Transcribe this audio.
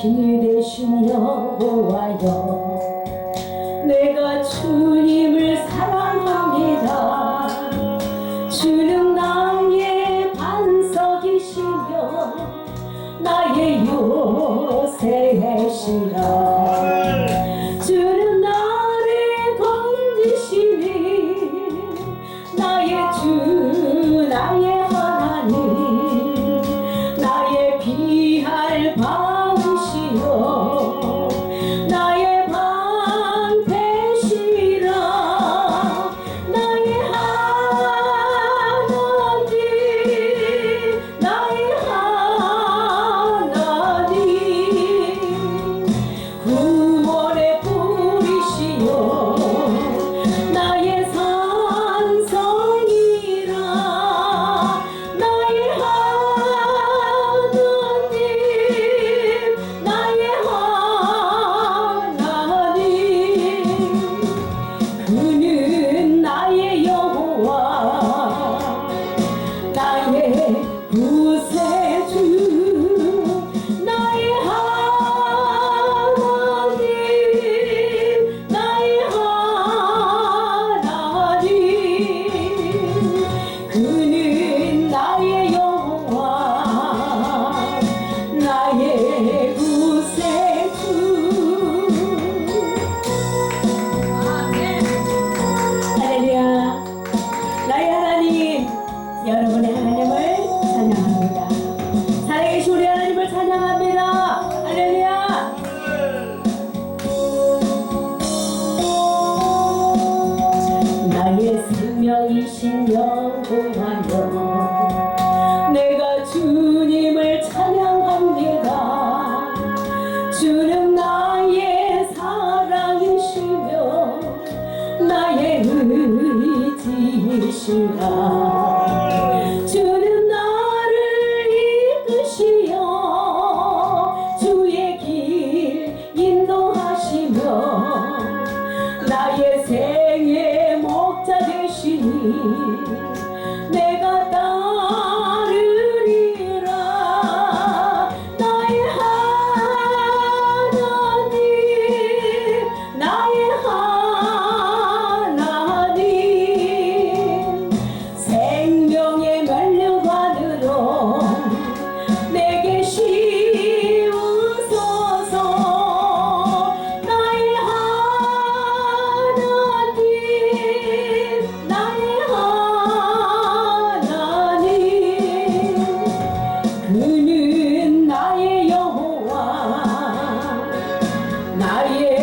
신이 되신 여호와여 내가 주님을 사랑합니다. 주는 나의 반석이시며 나의 요새시라 하며 내가 주님을 찬양합니다. 주는 나의 사랑이시며 나의 의지이시라 주는 나를 이끄시어 주의 길 인도하시며 나의 생애 목자 되시니 nadie